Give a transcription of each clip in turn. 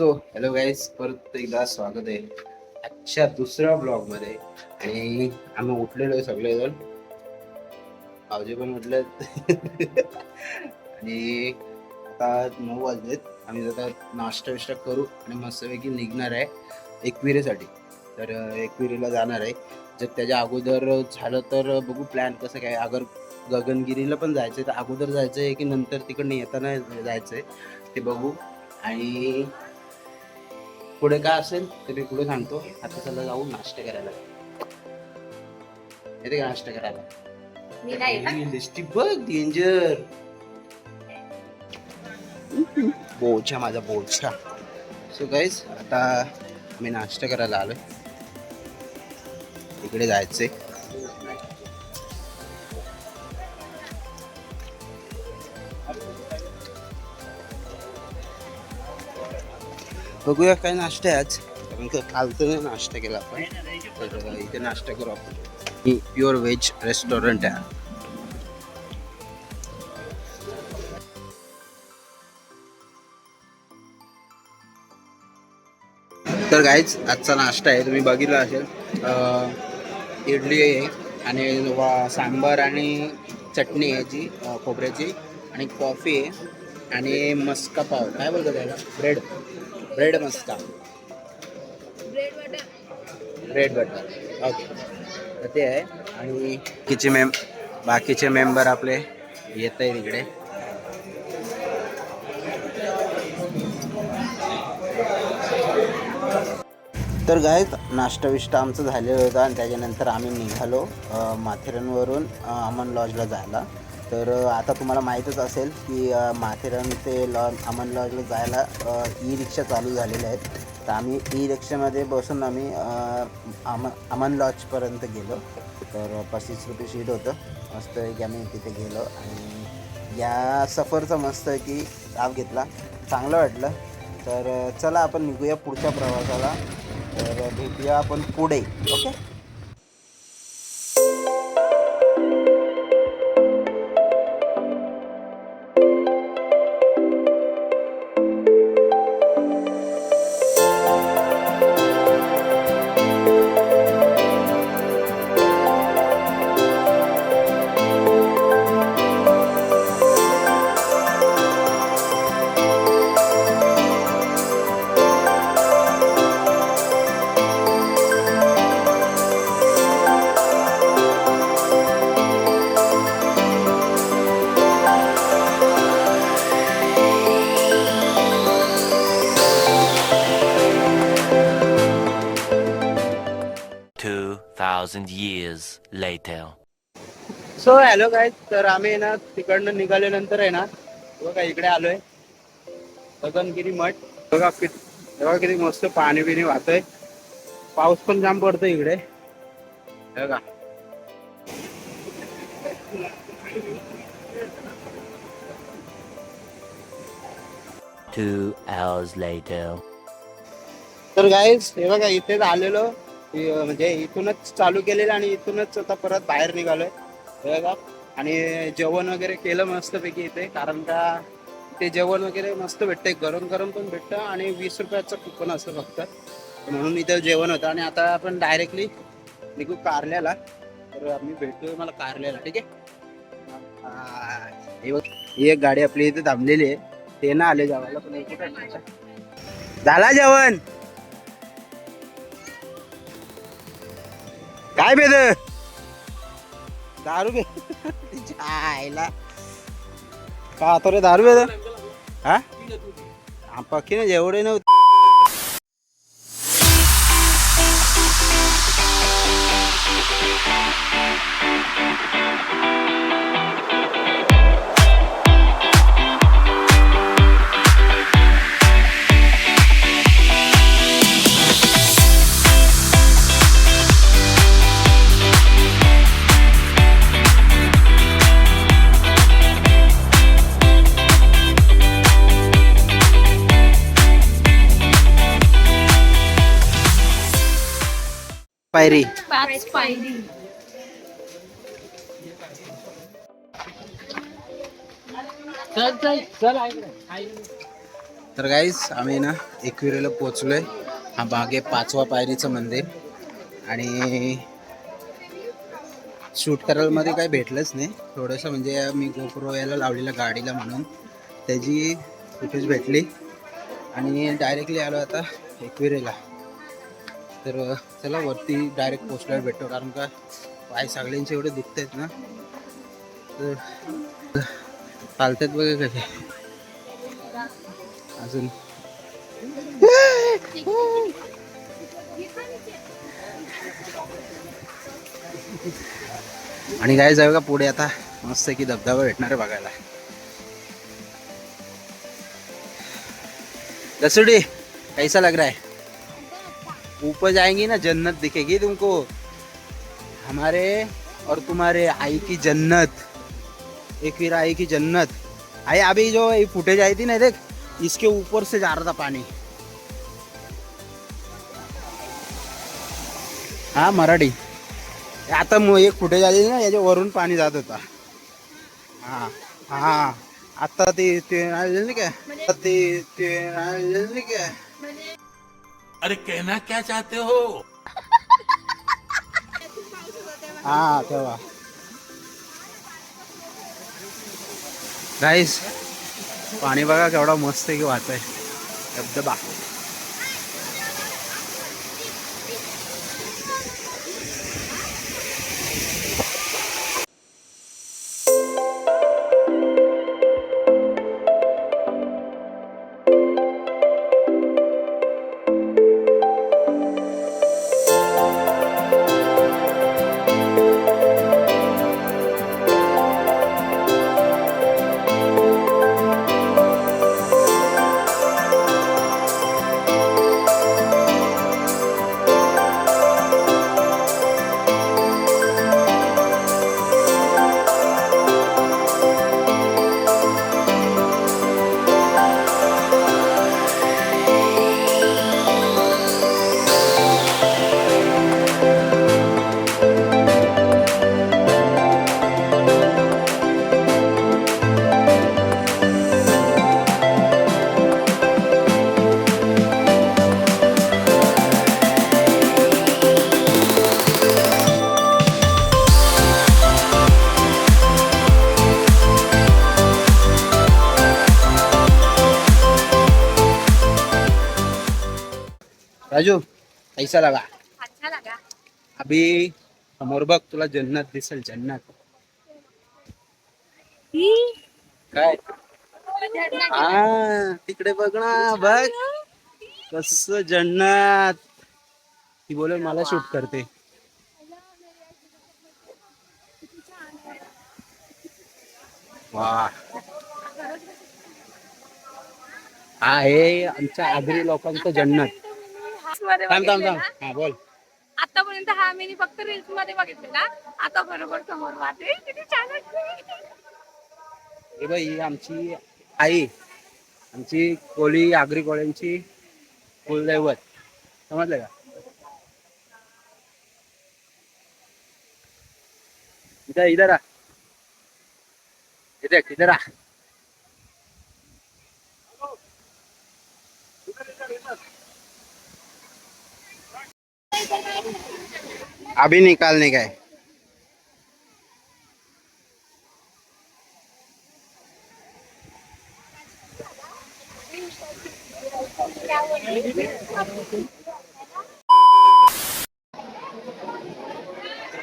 So hello guys परत एकदा स्वागत आहे आजच्या दुसऱ्या ब्लॉगमध्ये आणि आम्ही उठलेलो आहे सगळेजण. भाऊजी पण उठले आणि आता नऊ वाजलेत. आम्ही आता नाश्ता विष्टा करू आणि मस्तपैकी निघणार आहे एकविरेसाठी. तर एकविरेला जाणार आहे. जर त्याच्या अगोदर झालं तर बघू प्लॅन कसं काय. अगर गगनगिरीला पण जायचं तर अगोदर जायचं आहे की नंतर तिकडनं येताना जायचं आहे ते बघू. आणि पुढे काय असेल ते मी पुढे सांगतो. आता चला जाऊ नाश्ता करायला. येते का नाश्ता करायला? मी नाही का? लिस्टिक बघ डेंजर बोछा माझा बोछा सो गाईज आता मी नाश्ता करायला आलोय. इकडे जायचंय. बघूया काय नाश्ता आहे आज. कारण का काल तर नाही नाश्ता केला आपण. तर इथे नाश्ता करू आपण. प्युअर व्हेज रेस्टॉरंट आहे. तर काहीच आजचा नाश्ता आहे. तुम्ही बघितला असेल. इडली आहे आणि वा सांबार आणि चटणी आहे जी खोबऱ्याची आणि कॉफी आहे आणि मस्का पाव. काय बोलतो त्याला? ब्रेड ब्रेड मस्का. ब्रेड बटर ओके तर ते आहे. आणि बाकीचे मेम बाकीचे मेंबर आपले येत आहेत इकडे. तर गाय नाश्ता विष्टा आमचं झालेलं होतं आणि त्याच्यानंतर आम्ही निघालो माथेरानवरून अमन लॉजला जायला. तर आता तुम्हाला माहीतच असेल की माथेरान ते लॉ अमन लॉजला जायला ई रिक्षा चालू झालेल्या आहेत. तर आम्ही ई रिक्षामध्ये बसून आम्ही अम अमन लॉजपर्यंत गेलो. तर पस्तीस रुपये सीट होतं. मस्त की आम्ही तिथे गेलो आणि या सफरचा मस्त की लाभ घेतला. चांगलं वाटलं. तर चला आपण निघूया पुढच्या प्रवासाला. तर भेटूया आपण पुढे. ओके? Later. सो हॅलो काय तर आम्ही ना तिकडनं निघाल्यानंतर आहे ना बघा इकडे आलोय. गगनगिरी मठ. बघा कित बघा किती मस्त पाणी बिणी वाहतोय. पाऊस पण जाम पडतोय इकडे. बघा. Two hours later. तर गाईज हे बघा इथेच आलेलो. म्हणजे इथूनच चालू केलेलं आणि इथूनच आता परत बाहेर निघालोय. बघा. आणि जेवण वगैरे केलं मस्तपैकी इथे कारण का ते जेवण वगैरे मस्त भेटतंय. गरम गरम पण भेटतं आणि वीस रुपयाचं कुपन असतं फक्त म्हणून इथं जेवण होतं. आणि आता आपण डायरेक्टली निघू कारल्याला. तर आम्ही भेटतोय मला कारल्याला ठीक आहे? ही एक गाडी आपली इथे थांबलेली आहे. ते ना आले जेवायला. पण झाला जेवण? काय बेद दारू बे आयला का आता रे दारू बेद हा? हा, पक्की ना जेवढे नव्हते. पायरी. पाच पायरी. तर तर गाईज आम्ही ना एकविरेला पोचलोय हा मागे पाचवा पायरीचं मंदिर. आणि शूट करायला मध्ये काही भेटलंच नाही. थोडंसं म्हणजे मी गोप्रो याला लावलेलं गाडीला म्हणून. त्याची फुटेज भेटली. आणि डायरेक्टली आलो आता एकविरेला. तर चला वरती डायरेक्ट पोचल्यावर भेटतो कारण का पाय सगळ्यांचे एवढे दुखत आहेत ना. तर चालतात बघा कसे अजून. आणि काय जाऊ का पुढे आता. मस्त की धबधबा भेटणार आहे बघायला. लसुडी कैसा लग रहा है? ऊपर जाएंगी ना जन्नत दिखेगी तुमको। हमारे और तुम्हारे आई की जन्नत। एक फिर आई की जन्नत। आई अभी जो ये फुटेज आई थी ना देख इसके ऊपर से जा रहा था पानी। हा मराठी। आता मग एक फुटेज आली ना याच्या वरून पाणी जात होता। हा हा आता ते ते आलेलं काय? ते ते आलेलं काय? अरे कहना क्या चाहते हो? हा तेव्हा गाईस पाणी बघा केवढा मस्त आहे की वाहत आहे धबधबा. राजू कैसा लगा. अच्छा लगा. अभी समोर बघ तुला जन्नत दिसेल जन्नत. काय? हा तिकडे बघ ना बघ. कस जन्नत. ती बोल मला शूट करते. वा. हा हे आमच्या आगरी लोकांचं जन्नत. मध्ये थांब थांब बघितलेला. हा बोल. आतापर्यंत हा मी फक्त रील्समध्ये बघितलेला आता बरोबर समोर वाटते किती छान वाटते हे बाई ही आमची आई आमची कोळी आगरी कोळ्यांची कुलदैवत. समजलं का? इधर इधर आ इधर इधर आ अभी निकालने का है।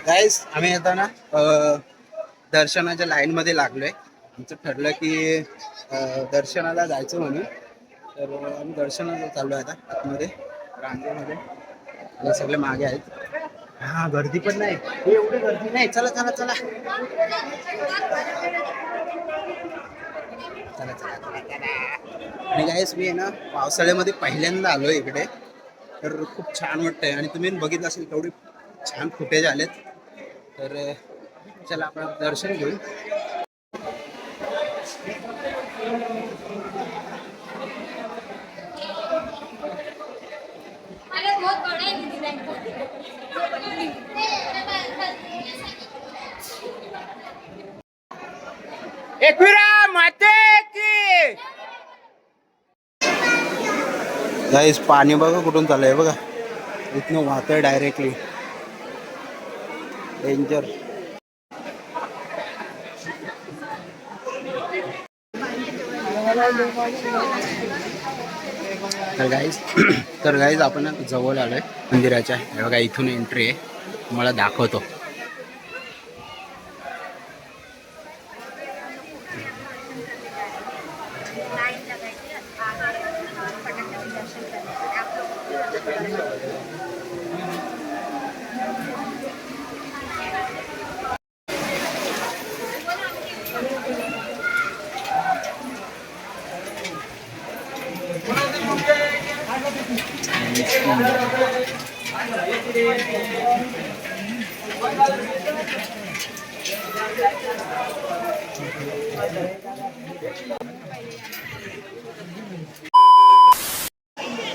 गाईस आम्ही आता ना दर्शनाच्या लाईन मध्ये लागलोय. आमचं ठरलं की दर्शनाला जायचं म्हणून. तर आम्ही दर्शनाला चाललोय आता आतमध्ये रांगेमध्ये. सगळे मागे आहेत. हा गर्दी पण नाही. हे एवढी गर्दी नाही. चला चला चला. चला चला चला चला. आणि गायस मी आहे ना पावसाळ्यामध्ये पहिल्यांदा आलोय इकडे. तर खूप छान वाटतंय. आणि तुम्ही बघितलं असेल केवढे छान फुटेज आलेत. तर चला आपण दर्शन घेऊ. एकविरा माते की गाईस पाणी बघा कुठून चाललंय बघा. इथनं वाहतंय डायरेक्टली डेंजर तर गाईज तर गाईज आपण जवळ आलो आहे मंदिराच्या. हे बघा इथून एंट्री आहे. मला दाखवतो.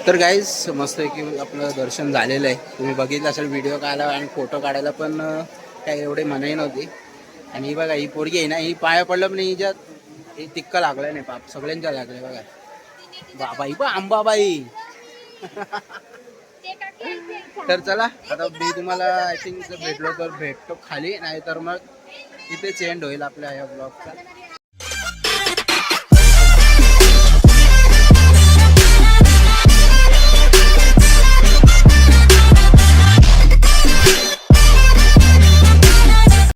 तर गाईज मस्त की आपलं दर्शन झालेलं आहे. तुम्ही बघितलं असेल व्हिडिओ काढला आणि फोटो काढायला पण काही एवढी मनाई नव्हती. आणि ही बघा ही पोरगी आहे ना ही पाया पडलं पण हिच्यात हे तिक्क लागलं नाही पाप सगळ्यांच्या लागले बघा. बाबाई बा आंबाबाई तर चला आता मी तुम्हाला आय थिंक भेटलो तर भेटतो खाली नाही तर मग इथे चेंड होईल आपल्या या ब्लॉगचा